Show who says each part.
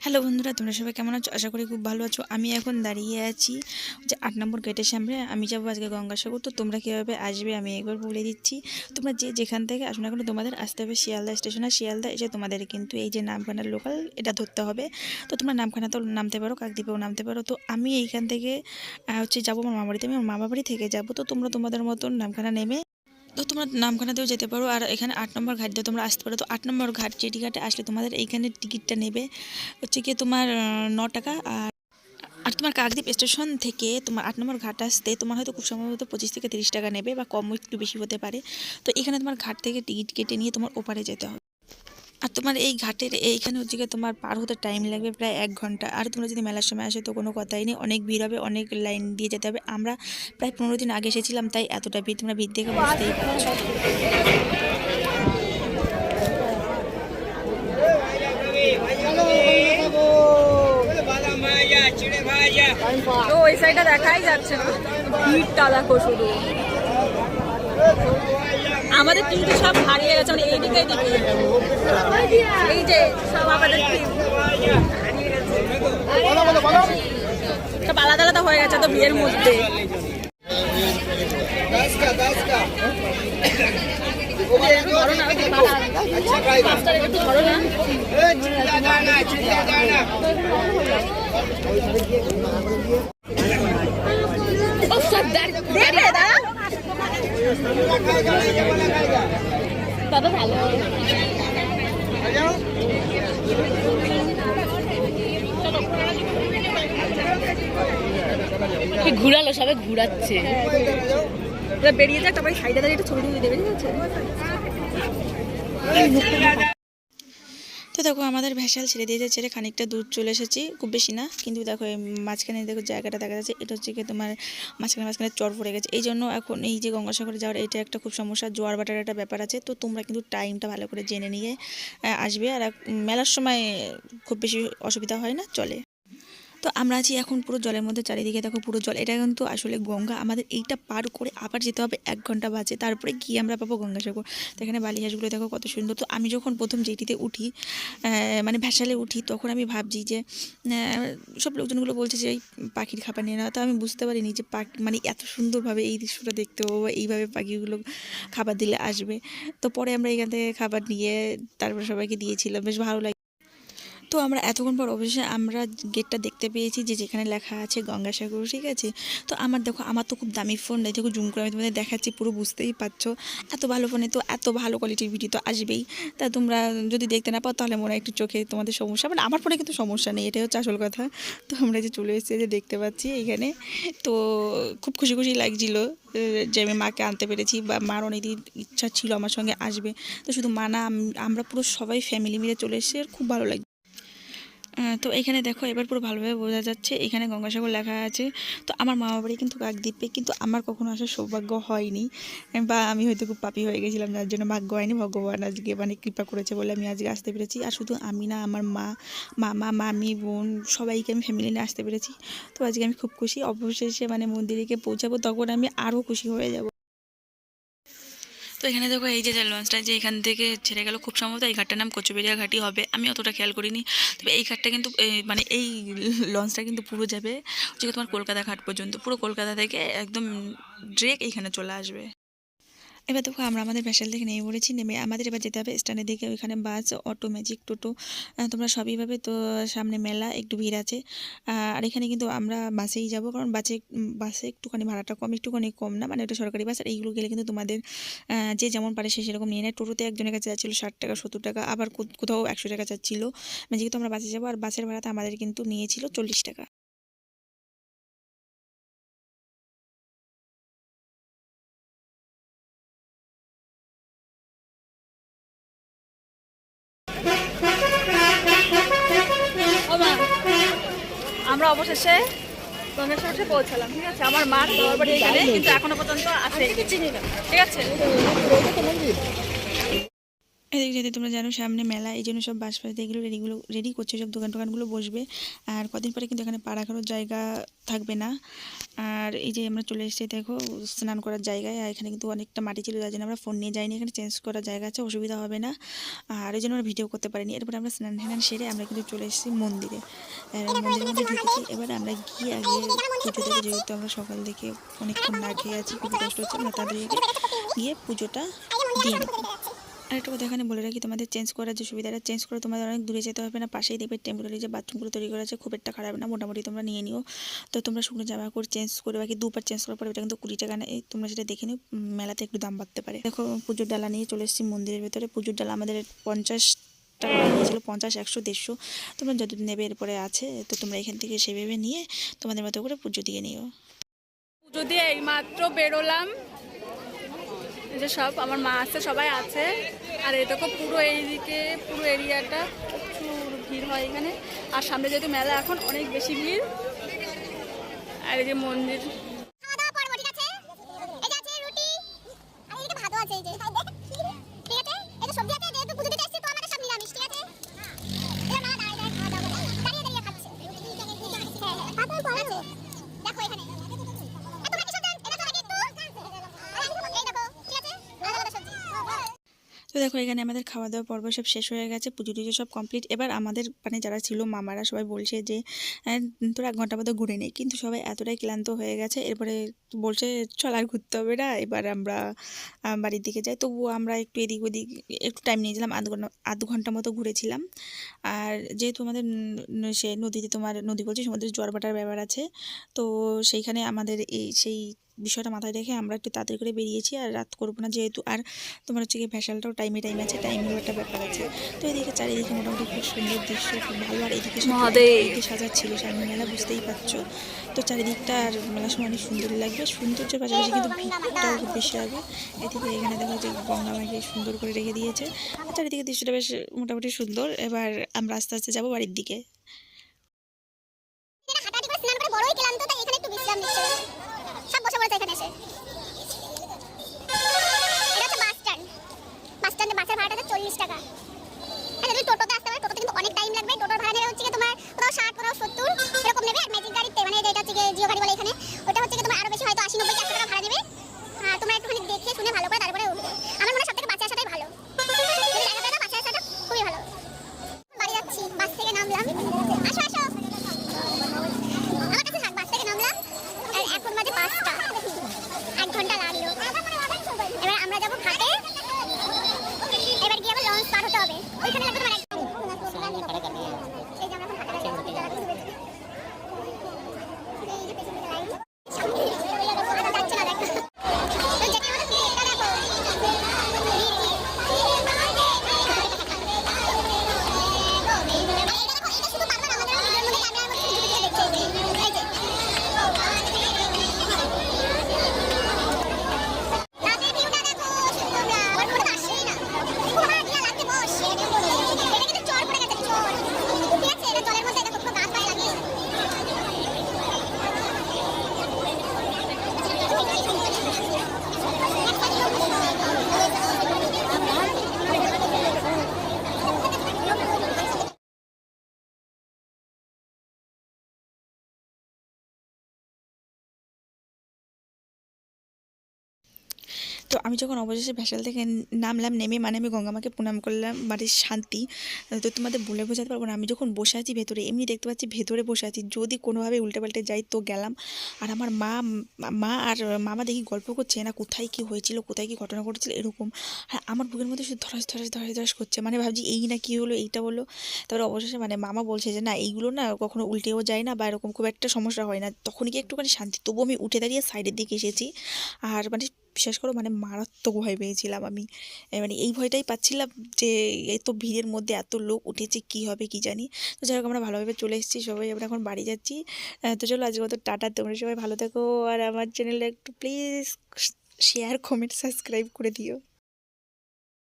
Speaker 1: Hello বন্ধুরা, তোমরা সবাই কেমন আছো? আশা করি খুব ভালো আছো। আমি এখন দাঁড়িয়ে আছি যে আট নম্বর গেটের সামনে। আমি যাব আজকে গঙ্গাসাগর। তো তোমরা কীভাবে আসবে আমি একবার বলে দিচ্ছি। তোমরা যে যেখান থেকে আসো না তোমাদের আসতে হবে শিয়ালদা স্টেশন। শিয়ালদা এসে তোমাদের কিন্তু এই যে নামখানার লোকাল এটা ধরতে হবে। তো তোমরা নামখানা তো নামতে পারো, কাকদ্বীপেও নামতে পারো। তো আমি এইখান থেকে হচ্ছে যাব আমার মামা বাড়িতে। আমি আমার মামা বাড়ি থেকে যাব। তো তোমরা তোমাদের মতন নামখানা নেমে তো তোমরা নামখানাতেও যেতে পারো আর এখানে আট নম্বর ঘাট দিয়ে তোমরা আসতে পারো। তো আট নম্বর ঘাট জেটি ঘাটে আসলে তোমাদের এইখানে টিকিটটা নেবে। হচ্ছে কি তোমার ন টাকা আর আর তোমার কাকদ্বীপ স্টেশন থেকে তোমার আট নম্বর ঘাট আসতে তোমার হয়তো খুব সম্ভবত পঁচিশ থেকে তিরিশ টাকা নেবে বা কম একটু বেশি হতে পারে। তো এখানে তোমার ঘাট থেকে টিকিট কেটে নিয়ে তোমার ওপারে যেতে হবে। আর তোমার এই ঘাটের এইখানে হচ্ছে গিয়ে তোমার পার হতে টাইম লাগবে প্রায় এক ঘণ্টা। আর তোমরা যদি মেলার সময় আসে তো কোনো কথাই নেই, অনেক ভিড় হবে, অনেক লাইন দিয়ে যেতে হবে। আমরা প্রায় পনেরো দিন আগে এসেছিলাম, তাই এতটা ভিড় তোমরা ভিড় দেখে বুঝতেই পারছ।
Speaker 2: তো ওই সাইডটা দেখাই যাচ্ছে না। ভিড়টা দেখো শুধু আমাদের টিমটি সব হারিয়ে গেছে মানে এইদিকে এইদিকে এই যে সব আমাদের টিম সব আলাদা আলাদা হয়ে গেছে তো বিয়ের মধ্যে। একটু ধরো না। দেখবে দাদা দাদা ভালো
Speaker 3: ঘুরালো সবাই ঘুরাচ্ছে।
Speaker 2: বেরিয়ে যাক তারপরে সাইডে দাঁড়িয়ে একটু ছবি তুলে দেবে ঠিক আছে?
Speaker 1: তো দেখো আমাদের ভেসাল ছেড়ে দিয়েছে, ছেড়ে খানিকটা দূর চলে এসেছি। খুব বেশি না, কিন্তু দেখো মাঝখানে দেখো জায়গাটা দেখা যাচ্ছে, এটা হচ্ছে কি তোমার মাঝখানে মাঝখানে চর পড়ে গেছে। এই জন্য এখন এই যে গঙ্গাসাগরে যাওয়ার এটা একটা খুব সমস্যা, জোয়ার বাটার একটা ব্যাপার আছে, তো তোমরা কিন্তু টাইমটা ভালো করে জেনে নিয়ে আসবে। আর মেলার সময় খুব বেশি অসুবিধা হয় না, চলে। তো আমরা আছি এখন পুরো জলের মধ্যে, চারিদিকে দেখো পুরো জল। এটা কিন্তু আসলে গঙ্গা। আমাদের এইটা পার করে আবার যেতে হবে এক ঘণ্টা বাজে। তারপরে গিয়ে আমরা পাবো গঙ্গাসাগর। তো এখানে বালিহাঁসগুলো দেখো কত সুন্দর। তো আমি যখন প্রথম যেটিতে উঠি মানে ভ্যাসালে উঠি, তখন আমি ভাবছি যে সব লোকজনগুলো বলছে যে, এই পাখির খাবার নিয়ে না তো আমি বুঝতে পারিনি যে পাখি মানে এত সুন্দরভাবে এই দৃশ্যটা দেখতে পাবো এইভাবে পাখিগুলো খাবার দিলে আসবে। তো পরে আমরা এখান থেকে খাবার নিয়ে তারপর সবাইকে দিয়েছিলাম। বেশ ভালো লাগে। তো আমরা এতক্ষণ পর অবশেষে আমরা গেটটা দেখতে পেয়েছি যে যেখানে লেখা আছে গঙ্গাসাগর, ঠিক আছে? তো আমার দেখো, আমার তো খুব দামি ফোন এই দেখো জুম করে আমি তোমাদের দেখাচ্ছি, পুরো বুঝতেই পারছ। এত ভালো ফোনে তো এত ভালো কোয়ালিটির ভিডিও তো আসবেই। তা তোমরা যদি দেখতে না পাও, তাহলে মনে একটু চোখে তোমাদের সমস্যা। মানে আমার ফোনে কিন্তু সমস্যা নেই, এটাই হচ্ছে আসল কথা। তো আমরা যে চলে এসেছি যে দেখতে পাচ্ছি এখানে। তো খুব খুশি খুশি লাগছিল, যে আমি মাকে আনতে পেরেছি বা মার অনেকদিন ইচ্ছা ছিল আমার সঙ্গে আসবে। তো শুধু মা না আমরা পুরো সবাই ফ্যামিলি মিলে চলে আর খুব ভালো লাগে তো এখানে দেখো, এবার পুরো ভালোভাবে বোঝা যাচ্ছে, এখানে গঙ্গাসাগর লেখা আছে। তো আমার মামা বাড়ি কিন্তু কাকদ্বীপে, কিন্তু আমার কখনো আসার সৌভাগ্য হয়নি। বা আমি হয়তো খুব পাপি হয়ে গেছিলাম, যার জন্য ভাগ্য হয়নি। ভগবান আজকে মানে কৃপা করেছে বলে আমি আজকে আসতে পেরেছি। আর শুধু আমি না, আমার মা, মামা, মামি, বোন, সবাইকে আমি ফ্যামিলি নিয়ে আসতে পেরেছি। তো আজকে আমি খুব খুশি। অবশেষে মানে মন্দিরে পৌঁছাবো, তখন আমি আরও খুশি হয়ে যাব। তো এখানে দেখো এই যে লঞ্চটা যে এখান থেকে ছেড়ে গেল, খুব সম্ভবত এই ঘাটটার নাম কচুবেরিয়া ঘাটই হবে। আমি অতটা খেয়াল করিনি। তবে এই ঘাটটা কিন্তু মানে এই লঞ্চটা কিন্তু পুরো যাবে যে তোমার কলকাতা ঘাট পর্যন্ত। পুরো কলকাতা থেকে একদম ড্রেক এইখানে চলে আসবে। এবার দেখো আমরা আমাদের ভ্যাসাল থেকে নেমে পড়েছি, নেমে আমাদের এবার যেতে হবে স্ট্যান্ডের দিকে, ওইখানে বাস, অটো, ম্যাজিক, টোটো তোমরা সবই পাবে। তো সামনে মেলা, একটু ভিড় আছে। আর এখানে কিন্তু আমরা বাসেই যাব, কারণ বাসে বাসে একটুখানি ভাড়াটা কম, একটুখানি কম না মানে ওটা সরকারি বাস, আর এইগুলো গেলে কিন্তু তোমাদের যে যেমন পারে সে সেরকম নিয়ে নেয়। টোটোতে একজনের কাছে যাচ্ছিল ষাট টাকা, সত্তর টাকা, আবার কোথাও একশো টাকা যাচ্ছিল। মানে যেহেতু আমরা বাসে যাব, আর বাসের ভাড়াতে আমাদের কিন্তু নিয়েছিল চল্লিশ টাকা।
Speaker 2: আমরা অবশেষে গঙ্গেশ্বরে পৌঁছালাম, ঠিক আছে? আমার মা বাবার বাড়ি এখানে, কিন্তু এখনও পর্যন্ত আসে ঠিক আছে?
Speaker 1: এদিকে যদি তোমরা জানো সামনে মেলা, এই জন্য সব বাস ফাস দিয়ে এগুলো রেডিগুলো রেডি করছে, সব দোকান টোকানগুলো বসবে। আর কদিন পরে কিন্তু এখানে পাড়া খাওয়ার জায়গা থাকবে না। আর এই যে আমরা চলে এসেছি, দেখো, স্নান করার জায়গায়। আর এখানে কিন্তু অনেকটা মাটি ছিল, যার জন্য আমরা ফোন নিয়ে যাইনি। এখানে চেঞ্জ করার জায়গা আছে, অসুবিধা হবে না। আর এই জন্য আমরা ভিডিও করতে পারিনি। এরপরে আমরা স্নান টান সেরে আমরা কিন্তু চলে এসেছি মন্দিরে। মন্দিরের মধ্যে ঢুকেছি এবার আমরা গিয়ে আগে পুজো দেবো যেহেতু আমরা সকাল থেকে অনেকক্ষণ না খেয়ে আছি খুবই কষ্ট হচ্ছে, আমরা আগে গিয়ে পুজোটা দিয়ে আর একটা কথা এখানে বলে রাখি, তোমাদের চেঞ্জ করার যে সুবিধাটা চেঞ্জ করে তোমাদের অনেক দূরে যেতে হবে না, পাশেই দেখবে টেম্পোরারি যে বাথরুমগুলো তৈরি করা আছে, খুব একটা খারাপ না, মোটামুটি তোমরা নিয়ে নিও। তো তোমরা শুকনো জামা কাপড় চেঞ্জ করে, বাকি দুবার চেঞ্জ করার পরে এটা কিন্তু কুড়ি টাকা নেয় তোমরা সেটা দেখে নিও মেলাতে একটু দাম বাড়তে পারে। দেখো, পুজোর ডালা নিয়ে চলে এসেছি মন্দিরের ভেতরে, পুজোর ডালা আমাদের পঞ্চাশ টাকা নিয়েছিল পঞ্চাশ, একশো, দেড়শো। তোমরা যত নেবে এরপরে আছে, তো তোমরা এখান থেকে সেভাবে নিয়ে তোমাদের মতো করে পুজো দিয়ে নিও।
Speaker 2: পুজো দিয়ে এইমাত্র বেরোলাম। যে সব আমার মা আছে, সবাই আছে। আর দেখো পুরো এইদিকে, পুরো এরিয়াটা প্রচুর ভিড় হয় এখানে। আর সামনে যেহেতু মেলা, এখন অনেক বেশি ভিড়। আর এই যে মন্দির।
Speaker 4: খাওয়া দাওয়া দেখো, এখানে
Speaker 1: আমাদের খাওয়া দাওয়া পর্ব সব শেষ হয়ে গেছে, পুজো টুজো সব কমপ্লিট এবার আমাদের মানে যারা ছিল মামারা সবাই বলছে যে তোরা এক ঘণ্টা মতো ঘুরে নেই কিন্তু সবাই এতটাই ক্লান্ত হয়ে গেছে, এরপরে বলছে, চল আর ঘুরতে হবে না। এবার আমরা বাড়ির দিকে যাই। তবুও আমরা একটু এদিক ওদিক একটু টাইম নিয়েছিলাম আধ ঘণ্টা আধ ঘণ্টা মতো ঘুরেছিলাম। আর যেহেতু আমাদের সে নদীতে তোমার নদী বলছি, সমুদ্রের জোয়ার ভাটার ব্যাপার আছে, তো সেইখানে আমাদের এই সেই বিষয়টা মাথায় রেখে আমরা একটু তাড়াতাড়ি করে বেরিয়েছি আর রাত করব না যেহেতু। আর তোমার হচ্ছে গিয়ে ভ্যাসালটাও টাইমে টাইম আছে টাইমেরও একটা ব্যাপার আছে। তো এদিকে চারিদিকে মোটামুটি খুব সুন্দর দৃশ্য খুব ভালো। আর এদিকে। এদিকে সাজাচ্ছিল সামনে মেলা বুঝতেই পারছ? তো চারিদিকটা আর মেলার সময় অনেক সুন্দর লাগবে। সৌন্দর্যের পাশাপাশি কিন্তু ভিড়টাও খুব বেশি হবে। এদিকে এখানে দেখো যে গঙ্গা মাকে সুন্দর করে রেখে দিয়েছে। আর চারিদিকে দৃশ্যটা বেশ মোটামুটি সুন্দর। এবার আমরা আস্তে আস্তে যাব বাড়ির দিকে।
Speaker 4: শুনে ভালো করে তারপরে উঠবে আমার মনে হয় সব থেকে বাসে আসাটাই ভালো যদি জায়গা পেয়ে যাও, বাসে আসাটা খুবই ভালো বাড়ি যাচ্ছি বাস থেকে নামলাম আসো আসো আমার কাছে থাক বাস থেকে নামলাম আর এখন বাজে পাঁচটা এক ঘণ্টা লাগল এবার আমরা যাব ঘাটে এবার গিয়ে আবার লঞ্চ পার হতে হবে ওইখানে লাগবে তোমার এক এই যে আমরা এখন ঘাটে দাঁড়িয়ে আছি, এই যে পেছন দিকে লাইন। সামনে যাচ্ছে না দেখো। তো যেতে আমাদের ভিড়টা দেখো। এটা শুধু পারবে না, আমাদের ভিডিওর মধ্যে ক্যামেরার মধ্যে ঢুকে ঢুকে দেখছে এই যে। এই যে। রাতের ভিউটা দেখো তোমরা আমার মনে তো আসছেই না খুব আমার ঘিয়া লাগছে বস এটা কিন্তু চর পড়ে গেছে চর ঠিক আছে এটা জলের মধ্যে দেখো পুরো গাছ পায়ে লাগিয়েছে
Speaker 1: তো আমি যখন অবশেষে ভ্যাসাল থেকে নামলাম, নেমে মানে আমি গঙ্গামাকে প্রণাম করলাম, বাড়ির শান্তি। তো তোমাদের বলে বোঝাতে পারব না, আমি যখন বসে আছি ভেতরে, এমনি দেখতে পাচ্ছি ভেতরে বসে আছি। যদি কোনোভাবে উল্টে যাই তো গেলাম। আর আমার মা মা আর মামা দেখি গল্প করছে না কোথায় কি হয়েছিল, কোথায় কি ঘটনা ঘটেছিল, এরকম। আর আমার বুকের মধ্যে শুধু ধরাস ধরাস ধরাস ধরাস করছে। মানে ভাবছি এই না কি হলো, এইটা বলো তারপরে অবশেষে মানে মামা বলছে যে, না, এইগুলো না কখনো উল্টেও যায় না বা এরকম খুব একটা সমস্যা হয় না। তখন কি একটুখানি শান্তি। তবু আমি উঠে দাঁড়িয়ে সাইডের দিকে এসেছি। আর মানে বিশ্বাস করো মানে মারাত্মক ভয় পেয়েছিলাম আমি। মানে এই ভয়টাই পাচ্ছিলাম যে এত ভিড়ের মধ্যে এত লোক উঠেছে, কি হবে কি জানি। তো যাই হোক, আমরা ভালোভাবে চলে এসেছি, সবাই আমরা এখন বাড়ি যাচ্ছি। তো চলো আজকে মতো টাটা, তোমরা সবাই ভালো থাকো। আর আমার চ্যানেলটা একটু প্লিজ শেয়ার কমেন্ট সাবস্ক্রাইব করে দিও।